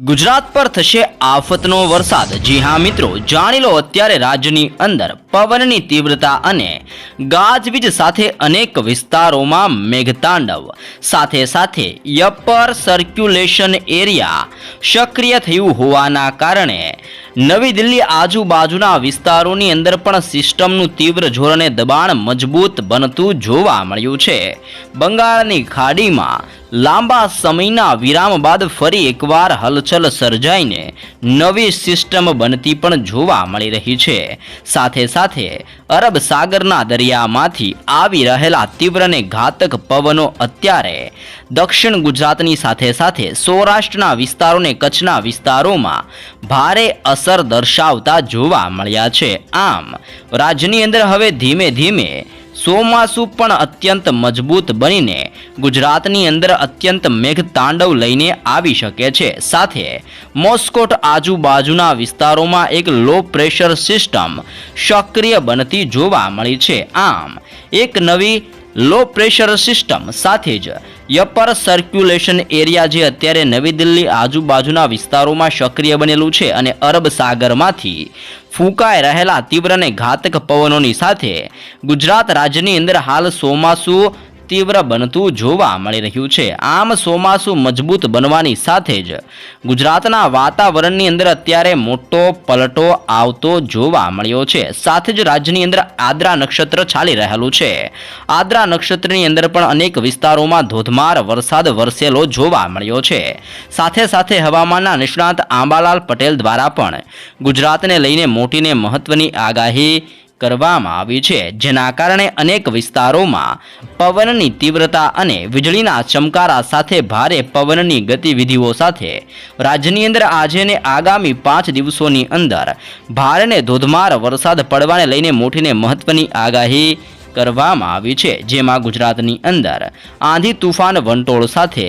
ગુજરાત પર થશે આફતનો વરસાદ. જી હા મિત્રો, જાણી લો અત્યારે રાજ્યની અંદર પવનની તીવ્રતા અને ગાજવીજ સાથે અનેક વિસ્તારોમાં મેઘતાંડવ. સાથે સાથે યપર સર્ક્યુલેશન એરિયા સક્રિય થયું હોવાના કારણે નવી દિલ્હી આજુબાજુના વિસ્તારોની અંદર પણ સિસ્ટમનું તીવ્ર ધોરણે દબાણ મજબૂત બનતું જોવા મળ્યું છે. બંગાળની ખાડીમાં લાંબા સમયના વિરામ બાદ ફરી એકવાર હલચલ સર્જાઈને નવી સિસ્ટમ બનતી પણ જોવા મળી રહી છે. સાથે સાથે અરબ સાગરના દરિયામાંથી આવી રહેલા તીવ્ર અને ઘાતક પવનો અત્યારે દક્ષિણ ગુજરાતની સાથે સાથે સૌરાષ્ટ્રના વિસ્તારોને કચ્છના વિસ્તારોમાં ભારે અસર દર્શાવતા જોવા મળ્યા છે. આમ રાજ્યની અંદર હવે ધીમે ધીમે ચોમાસું પણ અત્યંત મજબૂત બનીને ગુજરાતની અંદર અત્યંત મેઘતાંડવ લઈને આવી શકે છે. સાથે મોસ્કોટ આજુબાજુના વિસ્તારોમાં એક લો પ્રેશર સિસ્ટમ સક્રિય બનતી જોવા મળી છે. આમ, એક નવી લો પ્રેશર સિસ્ટમ સાથે જ યપર સર્ક્યુલેશન એરિયા જે અત્યારે નવી દિલ્હી આજુબાજુના વિસ્તારોમાં સક્રિય બનેલું છે અને અરબ સાગરમાંથી ફૂંકાઈ રહેલા તીવ્ર અને ઘાતક પવનોની સાથે ગુજરાત રાજ્યની અંદર હાલ ચોમાસું તીવ્ર બનતું જોવા મળી રહ્યું છે. આમ ચોમાસું મજબૂત બનવાની સાથે જ ગુજરાતના વાતાવરણની અંદર અત્યારે મોટો પલટો આવતો જોવા મળ્યો છે. સાથે જ રાજ્યની અંદર આદ્રા નક્ષત્ર ચાલી રહેલું છે. આદ્રા નક્ષત્રની અંદર પણ અનેક વિસ્તારોમાં ધોધમાર વરસાદ વરસેલો જોવા મળ્યો છે. સાથે સાથે હવામાનના નિષ્ણાત આંબાલાલ પટેલ દ્વારા પણ ગુજરાતને લઈને મોટીને મહત્વની આગાહી કરવામાં આવી છે, જેના કારણે અનેક વિસ્તારોમાં પવનની તીવ્રતા અને વીજળીના ચમકારા સાથે ભારે પવનની ગતિવિધિઓ સાથે રાજ્યની અંદર આજે ને આગામી પાંચ દિવસોની અંદર ભારેને ધોધમાર વરસાદ પડવાને લઈને મોટીને મહત્વની આગાહી કરવામાં આવી છે, જેમાં ગુજરાતની અંદર આંધી તુફાન વંટોળ સાથે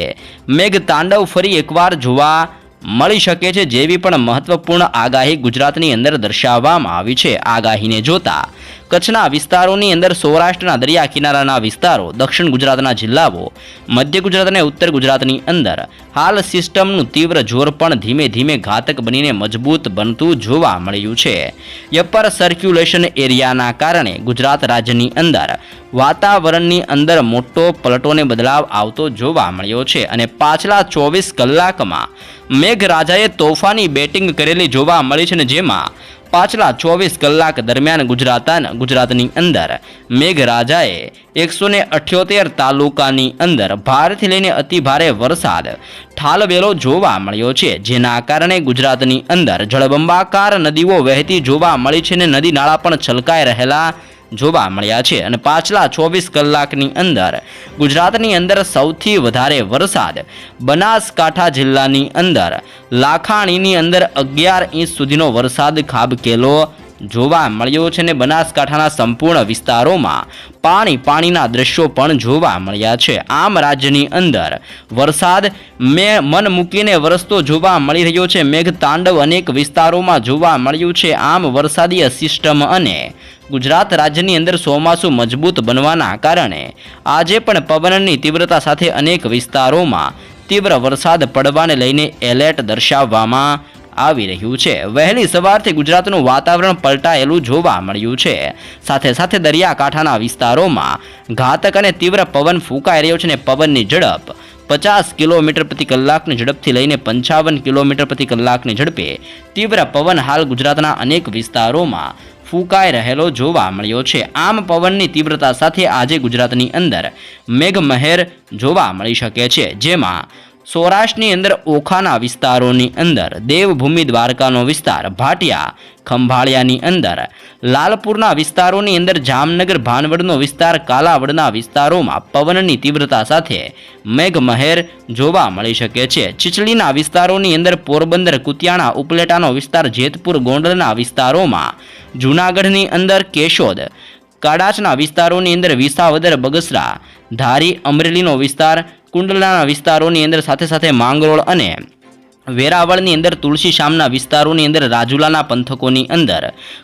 મેઘતાંડવ ફરી એકવાર જોવા મળી શકે છે જેવી પણ મહત્વપૂર્ણ આગાહી ગુજરાતની અંદર દર્શાવવામાં આવી છે. આગાહીને જોતા કચ્છના વિસ્તારોની અંદર સૌરાષ્ટ્રના દરિયા કિનારાના વિસ્તારો, દક્ષિણ ગુજરાતના જિલ્લાઓ, મધ્ય ગુજરાત અને ઉત્તર ગુજરાતની અંદર હાલ સિસ્ટમનું તીવ્ર જોર પણ ધીમે ધીમે ઘાતક બનીને મજબૂત બનતું જોવા મળ્યું છે. યપર સર્ક્યુલેશન એરિયાના કારણે ગુજરાત રાજ્યની અંદર વાતાવરણની અંદર મોટો પલટોને બદલાવ આવતો જોવા મળ્યો છે અને પાછલા ચોવીસ કલાકમાં મેઘરાજાએ તોફાની બેટિંગ કરેલી જોવા મળી છે ને જેમાં પાછલા ચોવીસ કલાક દરમિયાન ગુજરાતન, ગુજરાતની અંદર મેઘરાજાએ એકસો ને અઠ્યોતેર તાલુકાની અંદર ભારેથી લઈને અતિ ભારે વરસાદ, ઠાલવેલો જોવા મળ્યો છે. જેના કારણે ગુજરાતની અંદર જળબંબાકાર નદીઓ વહેતી જોવા મળી છે ને નદી નાળા પણ છલકાઈ રહેલા જોવા મળ્યા છે. અને પાછલા ચોવીસ કલાકની અંદર ગુજરાતની અંદર સૌથી વધારે વરસાદ બનાસકાંઠા જિલ્લાની અંદર, લાખાણીની અંદર અગિયાર ઇંચ સુધીનો વરસાદ ખાબકેલો જોવા મળ્યો છે ને બનાસકાંઠાના સંપૂર્ણ વિસ્તારોમાં પાણી પાણીના દ્રશ્યો પણ જોવા મળ્યા છે. આમ રાજ્યની અંદર વરસાદ મે મન મૂકીને વરસતો જોવા મળી રહ્યો છે. મેઘતાંડવ અનેક વિસ્તારોમાં જોવા મળ્યું છે. આમ વરસાદીય સિસ્ટમ અને ગુજરાત રાજ્યની અંદર ચોમાસું મજબૂત બનવાના કારણે આજે પણ પવનની તીવ્રતા સાથે અનેક વિસ્તારોમાં તીવ્ર વરસાદ પડવાને લઈને એલર્ટ દર્શાવવામાં આવી રહ્યું છે. વહેલી સવારથી ગુજરાતનું વાતાવરણ પલટાયેલું જોવા મળ્યું છે. સાથે સાથે દરિયાકાંઠાના વિસ્તારોમાં ઘાતક અને તીવ્ર પવન ફૂંકાઈ રહ્યો છે અને પવનની ઝડપ પચાસ કિલોમીટર પ્રતિ કલાકની ઝડપથી લઈને પંચાવન કિલોમીટર પ્રતિ કલાકની ઝડપે તીવ્ર પવન હાલ ગુજરાતના અનેક વિસ્તારોમાં ફૂંકાઈ રહેલો જોવા મળ્યો છે. આમ પવનની તીવ્રતા સાથે આજે ગુજરાતની અંદર મેઘમહેર જોવા મળી શકે છે, જેમાં સૌરાષ્ટ્રની અંદર ઓખાના વિસ્તારોની અંદર, દેવભૂમિ દ્વારકાનો વિસ્તાર, ભાટિયા, ખંભાળિયાની અંદર, લાલપુરના વિસ્તારોની અંદર, જામનગર, ભાનવડનો વિસ્તાર, કાલાવડના વિસ્તારોમાં પવનની તીવ્રતા સાથે મેઘમહેર જોવા મળી શકે છે. ચીચલીના વિસ્તારોની અંદર પોરબંદર, કુતિયાણા, ઉપલેટાનો વિસ્તાર, જેતપુર, ગોંડલના વિસ્તારોમાં, જૂનાગઢની અંદર કેશોદ કાડાચના વિસ્તારોની અંદર વિસાવદર, બગસરા, ધારી, અમરેલીનો વિસ્તાર કુંડલાના વિસ્તારોની અંદર સાથે સાથે માંગરોળ અને વેરાવળની અંદર તુલસી શામના વિસ્તારોની અંદર રાજુલાના પંથકોની અંદર,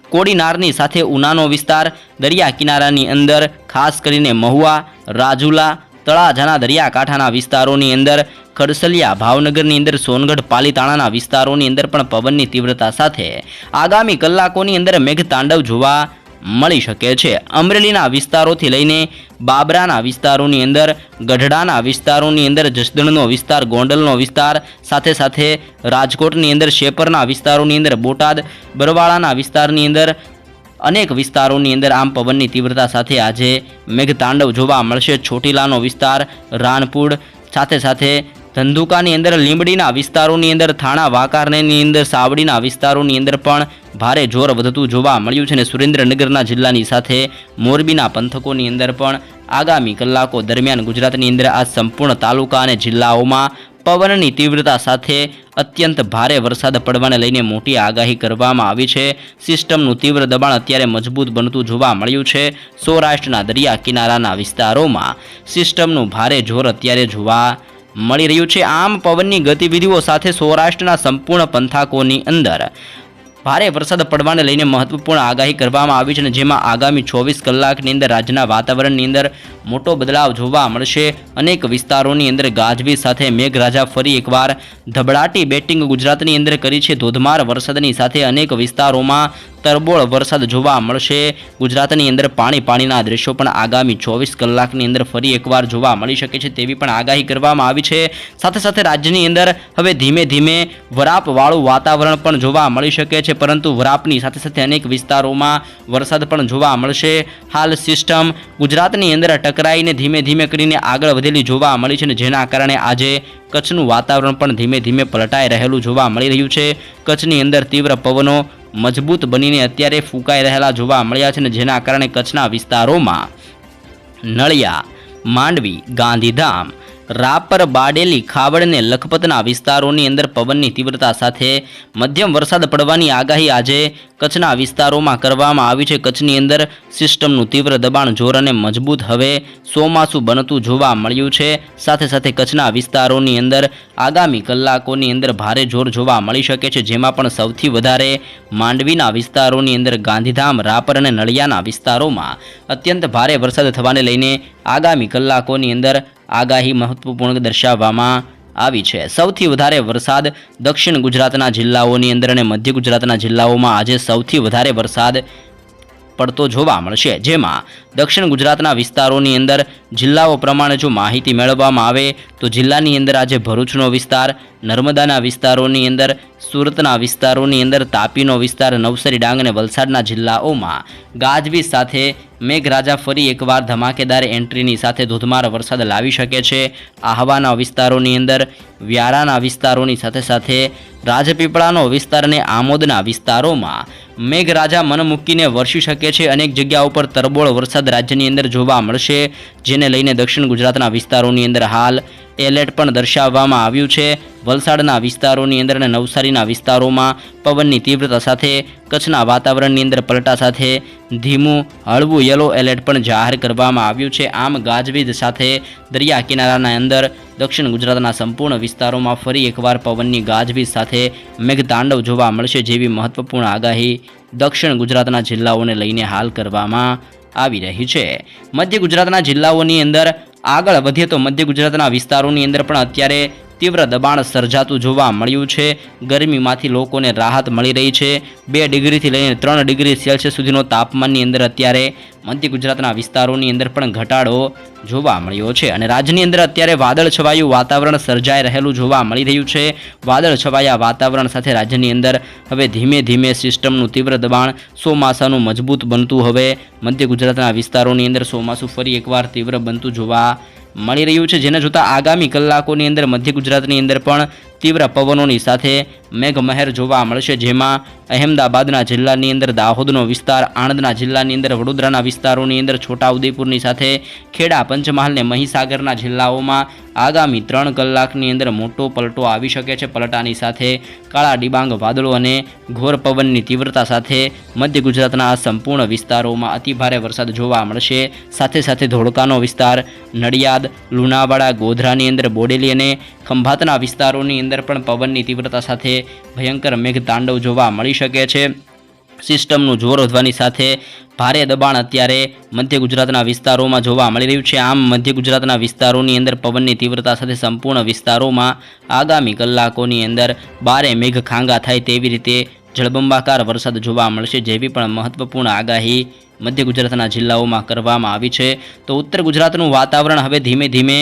કોડીનારની સાથે ઉનાનો વિસ્તાર, દરિયા કિનારાની અંદર, ખાસ કરીને મહુવા, રાજુલા, તળાજાના દરિયાકાંઠાના વિસ્તારોની અંદર, ખડસલિયા ભાવનગરની અંદર, સોનગઢ પાલીતાણાના વિસ્તારોની અંદર પણ પવનની તીવ્રતા સાથે આગામી કલાકોની અંદર મેઘતાંડવ જોવા મળી શકે છે. અમરેલીના વિસ્તારોથી લઈને બાબરાના વિસ્તારોની અંદર, ગઢડાના વિસ્તારોની અંદર, જસદણનો વિસ્તાર, ગોંડલનો વિસ્તાર, સાથે સાથે રાજકોટની અંદર, શેપરના વિસ્તારોની અંદર, બોટાદ, બરવાળાના વિસ્તારની અંદર, અનેક વિસ્તારોની અંદર આમ પવનની તીવ્રતા સાથે આજે મેઘતાંડવ જોવા મળશે. ચોટીલાનો વિસ્તાર રાણપુર સાથે સાથે ધંધુકાની અંદર લીંબડીના વિસ્તારોની અંદર, થાણા વાકારનેની અંદર, સાવડીના વિસ્તારોની અંદર પણ ભારે જોર વધતું જોવા મળ્યું છે અને સુરેન્દ્રનગરના જિલ્લાની સાથે મોરબીના પંથકોની અંદર પણ આગામી કલાકો દરમિયાન ગુજરાતની અંદર આ સંપૂર્ણ તાલુકા અને જિલ્લાઓમાં પવનની તીવ્રતા સાથે અત્યંત ભારે વરસાદ પડવાને લઈને મોટી આગાહી કરવામાં આવી છે. સિસ્ટમનું તીવ્ર દબાણ અત્યારે મજબૂત બનતું જોવા મળ્યું છે. સૌરાષ્ટ્રના દરિયા કિનારાના વિસ્તારોમાં સિસ્ટમનું ભારે જોર અત્યારે જોવા મળી રહ્યું છે. આમ પવનની ગતિવિધિઓ સાથે સૌરાષ્ટ્રના સંપૂર્ણ પંથાકોની અંદર ભારે વરસાદ પડવાને લઈને મહત્વપૂર્ણ આગાહી કરવામાં આવી છે અને જેમાં આગામી ચોવીસ કલાકની અંદર રાજ્યના વાતાવરણની અંદર મોટો બદલાવ જોવા મળશે. અનેક વિસ્તારોની અંદર ગાજવીજ સાથે મેઘરાજા ફરી એકવાર ધબડાટી બેટિંગ ગુજરાતની અંદર કરી છે. ધોધમાર વરસાદની સાથે અનેક વિસ્તારોમાં તરબોળ વરસાદ જોવા મળશે. ગુજરાતની અંદર પાણી પાણીના દ્રશ્યો પણ આગામી ચોવીસ કલાકની અંદર ફરી એકવાર જોવા મળી શકે છે તેવી પણ આગાહી કરવામાં આવી છે. સાથે સાથે રાજ્યની અંદર હવે ધીમે ધીમે વરાપવાળું વાતાવરણ પણ જોવા મળી શકે છે, પરંતુ વરાપની સાથે સાથે અનેક વિસ્તારોમાં વરસાદ પણ જોવા મળશે. હાલ સિસ્ટમ ગુજરાતની અંદર ટકરાઈને ધીમે ધીમે કરીને આગળ વધેલી જોવા મળી છે અને જેના કારણે આજે કચ્છનું વાતાવરણ પણ ધીમે ધીમે પલટાઈ રહેલું જોવા મળી રહ્યું છે. કચ્છની અંદર તીવ્ર પવનો મજબૂત બનીને અત્યારે ફૂંકાઈ રહેલા જોવા મળ્યા છે અને જેના કારણે કચ્છના વિસ્તારોમાં નળિયા, માંડવી, ગાંધીધામ રાપર બાડેલી ખાવડ અને લખપતના વિસ્તારોની અંદર પવનની તીવ્રતા સાથે મધ્યમ વરસાદ પડવાની આગાહી આજે કચ્છના વિસ્તારોમાં કરવામાં આવી છે. કચ્છની અંદર સિસ્ટમનું તીવ્ર દબાણ જોર અને મજબૂત હવે ચોમાસું બનતું જોવા મળ્યું છે. સાથે સાથે કચ્છના વિસ્તારોની અંદર આગામી કલાકોની અંદર ભારે જોર જોવા મળી શકે છે, જેમાં પણ સૌથી વધારે માંડવીના વિસ્તારોની અંદર ગાંધીધામ, રાપર અને નળિયાના વિસ્તારોમાં અત્યંત ભારે વરસાદ થવાને લઈને આગામી કલાકોની અંદર આગાહી મહત્વપૂર્ણ દર્શાવવામાં આવી છે. સૌથી વધારે વરસાદ દક્ષિણ ગુજરાતના જિલ્લાઓની અંદર અને મધ્ય ગુજરાતના જિલ્લાઓમાં આજે સૌથી વધારે વરસાદ પડતો જોવા મળશે, જેમાં દક્ષિણ ગુજરાતના વિસ્તારોની અંદર જિલ્લાઓ પ્રમાણે જો માહિતી મેળવવામાં આવે, તો જિલ્લાની અંદર આજે ભરૂચનો વિસ્તાર, નર્મદાના વિસ્તારોની અંદર, સુરતના વિસ્તારોની અંદર, તાપીનો વિસ્તાર, નવસારી, ડાંગ અને વલસાડના જિલ્લાઓમાં ગાજવીજ સાથે મેઘરાજા ફરી એકવાર ધમાકેદાર એન્ટ્રીની સાથે ધોધમાર વરસાદ લાવી શકે છે. આહવાના વિસ્તારોની અંદર, વ્યારાના વિસ્તારોની સાથે સાથે રાજપીપળાનો વિસ્તાર અને આમોદના વિસ્તારોમાં મેઘરાજા મન મૂકીને વરસી શકે છે. અનેક જગ્યાઓ પર તરબોળ વરસાદ રાજ્યની અંદર જોવા મળશે. જેને લઈને દક્ષિણ ગુજરાતના વિસ્તારોની અંદર હાલ એલર્ટ પણ દર્શાવવામાં આવ્યું છે. વલસાડના વિસ્તારોની અંદર અને નવસારીના વિસ્તારોમાં પવનની તીવ્રતા સાથે કચ્છના વાતાવરણની અંદર પલટા સાથે ધીમું, હળવું યલો એલર્ટ પણ જાહેર કરવામાં આવ્યું છે. આમ ગાજવીજ સાથે દરિયા કિનારાના અંદર દક્ષિણ ગુજરાતના સંપૂર્ણ વિસ્તારોમાં ફરી એકવાર પવનની ગાજવીજ સાથે મેઘતાંડવ જોવા મળશે જેવી મહત્વપૂર્ણ આગાહી દક્ષિણ ગુજરાતના જિલ્લાઓને લઈને હાલ કરવામાં આવી રહી છે. મધ્ય ગુજરાતના જિલ્લાઓની અંદર આગળ વધીએ તો મધ્ય ગુજરાતના વિસ્તારોની અંદર પણ અત્યારે તીવ્ર દબાણ સર્જાતું જોવા મળ્યું છે. ગરમીમાંથી લોકોને રાહત મળી રહી છે. બે ડિગ્રીથી લઈને ત્રણ ડિગ્રી સેલ્સિયસ સુધીનો તાપમાનની અંદર અત્યારે મધ્ય ગુજરાતના વિસ્તારોની અંદર પણ ઘટાડો જોવા મળ્યો છે અને રાજ્યની અંદર અત્યારે વાદળ છવાયું વાતાવરણ સર્જાઈ રહેલું જોવા મળી રહ્યું છે. વાદળ છવાયા વાતાવરણ સાથે રાજ્યની અંદર હવે ધીમે ધીમે સિસ્ટમનું તીવ્ર દબાણ ચોમાસાનું મજબૂત બનતું હવે મધ્ય ગુજરાતના વિસ્તારોની અંદર ચોમાસું ફરી એકવાર તીવ્ર બનતું જોવા મળી રહ્યું છે. જેને જોતાં આગામી કલાકોની અંદર મધ્ય ગુજરાતની અંદર પણ તીવ્ર પવનોની સાથે મેઘમહેર જોવા મળશે, જેમાં અહેમદાબાદના જિલ્લાની અંદર દાહોદનો વિસ્તાર, આણંદના જિલ્લાની અંદર, વડોદરાના વિસ્તારોની અંદર, છોટાઉદેપુરની સાથે ખેડા, પંચમહાલ અને મહીસાગરના જિલ્લાઓમાં આગામી ત્રણ કલાકની અંદર મોટો પલટો આવી શકે છે. પલટાની સાથે કાળા ડિબાંગ, વાદળો અને ઘોર પવનની તીવ્રતા સાથે મધ્ય ગુજરાતના સંપૂર્ણ વિસ્તારોમાં અતિભારે વરસાદ જોવા મળશે. સાથે સાથે ધોળકાનો વિસ્તાર, નડિયાદ, લુણાવાડા, ગોધરાની અંદર બોડેલી અને ખંભાતના વિસ્તારોની અંદર પણ પવનની તીવ્રતા સાથે ભયંકર મેઘતાંડવ જોવા મળી શકે છે. સિસ્ટમનું જોર વધવાની સાથે ભારે દબાણ અત્યારે મધ્ય ગુજરાતના વિસ્તારોમાં જોવા મળી રહ્યું છે. આમ મધ્ય ગુજરાતના વિસ્તારોની અંદર પવનની તીવ્રતા સાથે સંપૂર્ણ વિસ્તારોમાં આગામી કલાકોની અંદર બારે મેઘ ખાંગા થાય તેવી રીતે જળબંબાકાર વરસાદ જોવા મળશે જેવી પણ મહત્વપૂર્ણ આગાહી મધ્ય ગુજરાતના જિલ્લાઓમાં કરવામાં આવી છે. તો ઉત્તર ગુજરાતનું વાતાવરણ હવે ધીમે ધીમે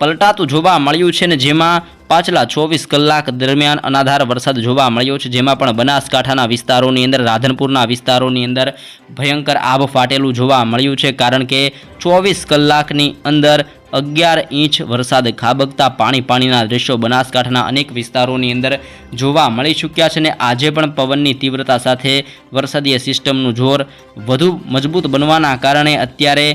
પલટાતું જોવા મળ્યું છે ને જેમાં પાછલા ચોવીસ કલાક દરમિયાન અનાધાર વરસાદ જોવા મળ્યો છે. જેમાં પણ બનાસકાંઠાના વિસ્તારોની અંદર, રાધનપુરના વિસ્તારોની અંદર ભયંકર આભ ફાટેલું જોવા મળ્યું છે. કારણ કે ચોવીસ કલાકની અંદર અગિયાર ઇંચ વરસાદ ખાબકતા પાણી પાણીના દ્રશ્યો બનાસકાંઠાના અનેક વિસ્તારોની અંદર જોવા મળી ચૂક્યા છે ને આજે પણ પવનની તીવ્રતા સાથે વરસાદીય સિસ્ટમનું જોર વધુ મજબૂત બનવાના કારણે અત્યારે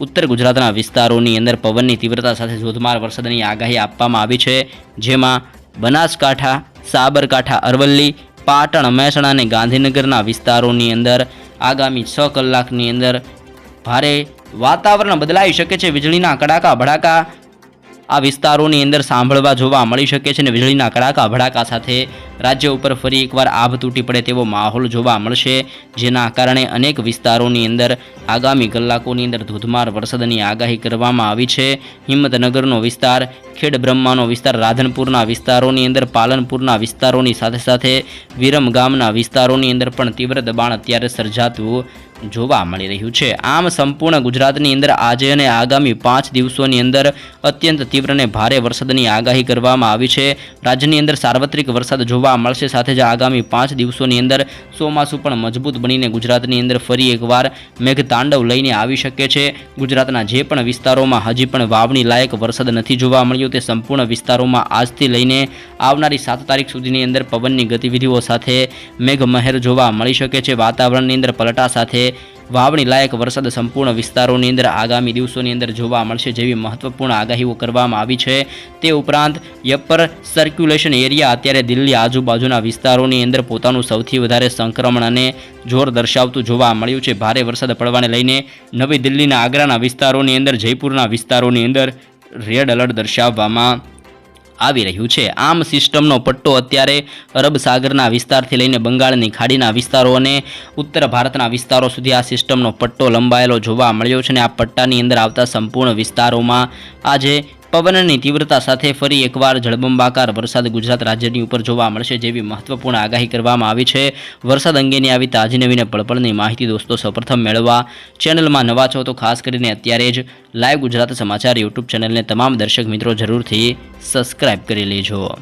ઉત્તર ગુજરાતના વિસ્તારોની અંદર પવનની તીવ્રતા સાથે ધોધમાર વરસાદની આગાહી આપવામાં આવી છે, જેમાં બનાસકાંઠા, સાબરકાંઠા, અરવલ્લી, પાટણ, મહેસાણા અને ગાંધીનગરના વિસ્તારોની અંદર આગામી છ કલાકની અંદર ભારે વાતાવરણ બદલાઈ શકે છે. વીજળીના કડાકા, ભડાકા આ વિસ્તારોની અંદર સાંભળવા જોવા મળી શકે છે અને વીજળીના કડાકા ભડાકા સાથે રાજ્ય ઉપર ફરી એકવાર આભ તૂટી પડે તેવો માહોલ જોવા મળશે, જેના કારણે અનેક વિસ્તારોની અંદર આગામી કલાકોની અંદર ધોધમાર વરસાદની આગાહી કરવામાં આવી છે. હિંમતનગરનો વિસ્તાર, ખેડ બ્રહ્માનો વિસ્તાર, રાધનપુરના વિસ્તારોની અંદર, પાલનપુરના વિસ્તારોની સાથે સાથે વિરમ ગામના વિસ્તારોની અંદર પણ તીવ્ર દબાણ અત્યારે સર્જાતું જોવા મળી રહ્યું છે. આમ સંપૂર્ણ ગુજરાતની અંદર આજે અને આગામી પાંચ દિવસોની અંદર અત્યંત તીવ્ર અને ભારે વરસાદની આગાહી કરવામાં આવી છે. રાજ્યની અંદર સાર્વત્રિક વરસાદ જોવા મળશે. સાથે જ આગામી પાંચ દિવસોની અંદર ચોમાસું પણ મજબૂત બનીને ગુજરાતની અંદર ફરી એકવાર મેઘતાંડવ લઈને આવી શકે છે. ગુજરાતના જે પણ વિસ્તારોમાં હજી પણ વાવણી લાયક વરસાદ નથી જોવા મળ્યો, તે સંપૂર્ણ વિસ્તારોમાં આજથી લઈને આવનારી સાત તારીખ સુધીની અંદર પવનની ગતિવિધિઓ સાથે મેઘમહેર જોવા મળી શકે છે. વાતાવરણની અંદર પલટા સાથે વાવણી લાયક વરસાદ સંપૂર્ણ વિસ્તારોની અંદર આગામી દિવસોની અંદર જોવા મળશે જેવી મહત્વપૂર્ણ આગાહીઓ કરવામાં આવી છે. તે ઉપરાંત યપર સર્ક્યુલેશન એરિયા અત્યારે દિલ્હી આજુબાજુના વિસ્તારોની અંદર પોતાનું સૌથી વધારે સંક્રમણ અને જોર દર્શાવતું જોવા મળ્યું છે. ભારે વરસાદ પડવાને લઈને નવી દિલ્હીના આગ્રાના વિસ્તારોની અંદર, જયપુરના વિસ્તારોની અંદર રેડ એલર્ટ દર્શાવવામાં આવી રહ્યું છે. આમ સિસ્ટમનો પટ્ટો અત્યારે અરબ સાગરના વિસ્તારથી લઈને બંગાળની ખાડીના વિસ્તારો અને ઉત્તર ભારતના વિસ્તારો સુધી આ સિસ્ટમનો પટ્ટો લંબાયેલો જોવા મળ્યો છે અને આ પટ્ટાની અંદર આવતા સંપૂર્ણ વિસ્તારોમાં આજે પવનની તીવ્રતા સાથે ફરી એકવાર જળબંબાકાર વરસાદ ગુજરાત રાજ્યની ઉપર જોવા મળશે જેવી મહત્વપૂર્ણ આગાહી કરવામાં આવી છે. વરસાદ અંગેની આવી તાજી નવીને પળપળની માહિતી દોસ્તો સૌપ્રથમ મેળવવા ચેનલમાં નવા છો તો ખાસ કરીને અત્યારે જ લાઈવ ગુજરાત સમાચાર યુટ્યુબ ચેનલને તમામ દર્શક મિત્રો જરૂરથી સબસ્ક્રાઇબ કરી લેજો.